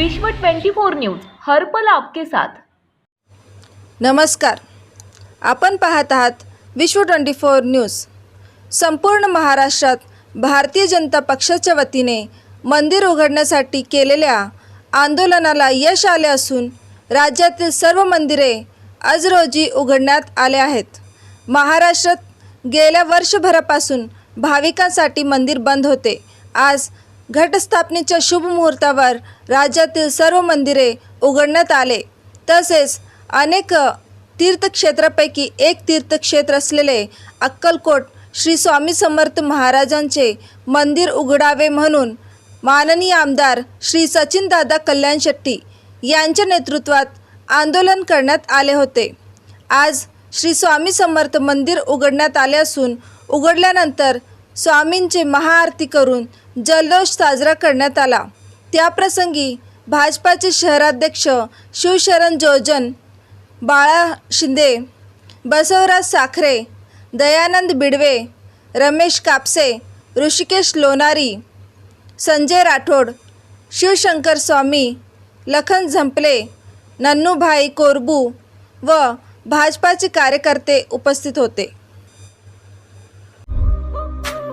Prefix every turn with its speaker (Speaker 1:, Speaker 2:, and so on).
Speaker 1: विश्व 24 न्यूज हरपल आपके साथ.
Speaker 2: नमस्कार. आपण पाहत आहात विश्व ट्वेंटी फोर न्यूज. संपूर्ण महाराष्ट्रात भारतीय जनता पक्षाच्या वतीने मंदिर उघडण्यासाठी केलेल्या आंदोलनाला यश आले असून राज्यातील सर्व मंदिरे आज रोजी उघडण्यात आले आहेत. महाराष्ट्रात गेल्या वर्षभरापासून भाविकांसाठी मंदिर बंद होते. आज घटस्थापनेच्या शुभ मुहूर्तावर राज्यातील सर्व मंदिरे उघडण्यात आले. तसेच अनेक तीर्थक्षेत्रापैकी एक तीर्थक्षेत्र असलेले अक्कलकोट श्री स्वामी समर्थ महाराजांचे मंदिर उघडावे म्हणून माननीय आमदार श्री सचिनदादा कल्याण शेट्टी यांच्या नेतृत्वात आंदोलन करण्यात आले होते. आज श्री स्वामी समर्थ मंदिर उघडण्यात आले असून उघडल्यानंतर स्वामींचे महाआरती करून जल्लोष साजरा करण्यात आला. त्याप्रसंगी भाजपाचे शहराध्यक्ष शिवशरण जोजन बाळा शिंदे बसवराज साखरे दयानंद बिडवे रमेश कापसे ऋषिकेश लोणारी संजय राठोड शिवशंकर स्वामी लखन झंपले नन्नूभाई कोरबू व भाजपाचे कार्यकर्ते उपस्थित होते.